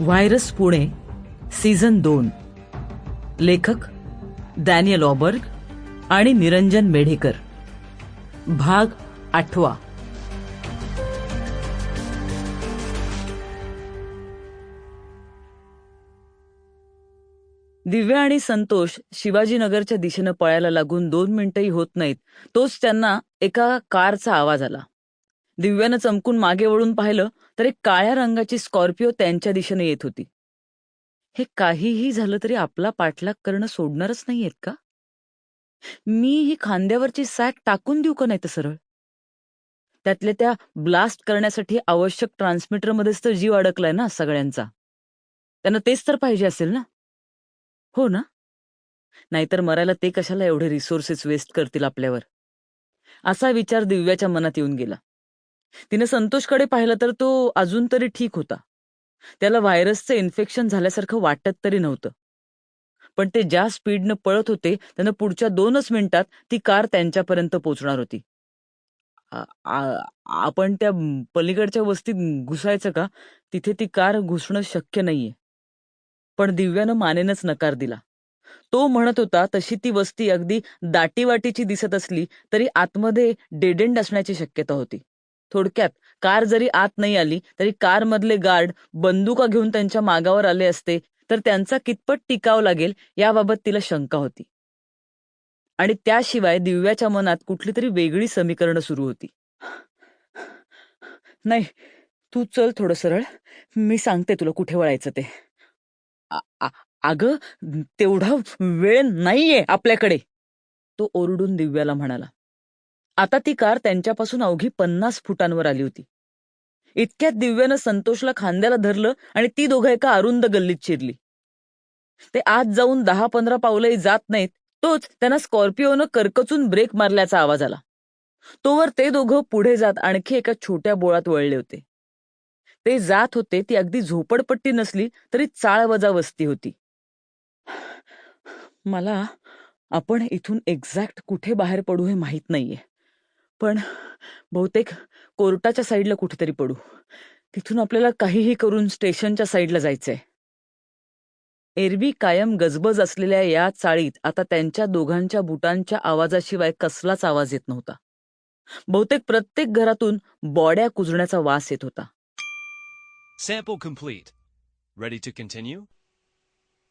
Virus Pune season दोन. लेखक Daniel ऑबर्ग आणि निरंजन मेढेकर. भाग आठवा. दिव्या आणि संतोष शिवाजीनगरच्या दिशेनं पळायला लागून दोन मिनिटंही होत नाहीत तोच त्यांना एका कारचा आवाज आला. दिव्यानं चमकून मागे वळून पाहिलं तर एक काळ्या रंगाची स्कॉर्पिओ त्यांच्या दिशेने येत होती. हे काहीही झालं तरी आपला पाठलाग करणं सोडणारच नाहीयेत का? मी ही खांद्यावरची सॅक टाकून देऊ का नाही तर सरळ? त्यातल्या त्या ब्लास्ट करण्यासाठी आवश्यक ट्रान्समीटरमध्येच तर जीव अडकलाय ना सगळ्यांचा. त्यांना तेच तर पाहिजे असेल ना? हो ना? नाहीतर मरायला ते कशाला एवढे रिसोर्सेस वेस्ट करतील आपल्यावर? असा विचार दिव्याच्या मनात येऊन गेला. तिने संतोषकडे पाहिलं तर तो अजून तरी ठीक होता. त्याला व्हायरसचं इन्फेक्शन झाल्यासारखं वाटत तरी नव्हतं. पण ते ज्या स्पीडनं पळत होते त्यानं पुढच्या दोनच मिनिटात ती कार त्यांच्यापर्यंत पोहोचणार होती. आपण त्या पलीकडच्या वस्तीत घुसायचं का? तिथे ती कार घुसणं शक्य नाहीये. पण दिव्यानं मानेनच नकार दिला. तो म्हणत होता तशी ती वस्ती अगदी दाटीवाटीची दिसत असली तरी आतमध्ये डेडेंड असण्याची शक्यता होती. थोडक्यात कार जरी आत नाही आली तरी कारमधले गार्ड बंदुका घेऊन त्यांच्या मागावर आले असते तर त्यांचा कितपत टिकाव लागेल याबाबत तिला शंका होती. आणि त्याशिवाय दिव्याच्या मनात कुठली तरी वेगळी समीकरणं सुरू होती. नाही तू चल थोडं सरळ. मी सांगते तुला कुठे वळायचं ते. अगं तेवढा वेळ नाहीये आपल्याकडे. तो ओरडून दिव्याला म्हणाला. आता ती कार त्यांच्यापासून अवघी पन्नास फुटांवर आली होती. इतक्यात दिव्यानं संतोषला खांद्याला धरलं आणि ती दोघं एका अरुंद गल्लीत शिरली. ते आत जाऊन दहा पंधरा पावलंही जात नाहीत तोच त्यांना स्कॉर्पिओनं करकचून ब्रेक मारल्याचा आवाज आला. तोवर ते दोघं पुढे जात आणखी एका छोट्या बोळात वळले होते. ते जात होते ती अगदी झोपडपट्टी नसली तरी चाळवजा वस्ती होती. मला आपण इथून एक्झॅक्ट कुठे बाहेर पडू हे माहीत नाहीये. पण बहुतेक कोर्टाच्या साईडला कुठेतरी पडू तिथून आपल्याला काहीही करून स्टेशनच्या साईडला जायचंय एरवी कायम गजबज असलेल्या या चाळीत आता त्यांच्या दोघांच्या बुटांच्या आवाजाशिवाय कसलाच आवाज येत नव्हता बहुतेक प्रत्येक घरातून बॉड्या कुजण्याचा वास येत होता Sample complete. Ready to continue?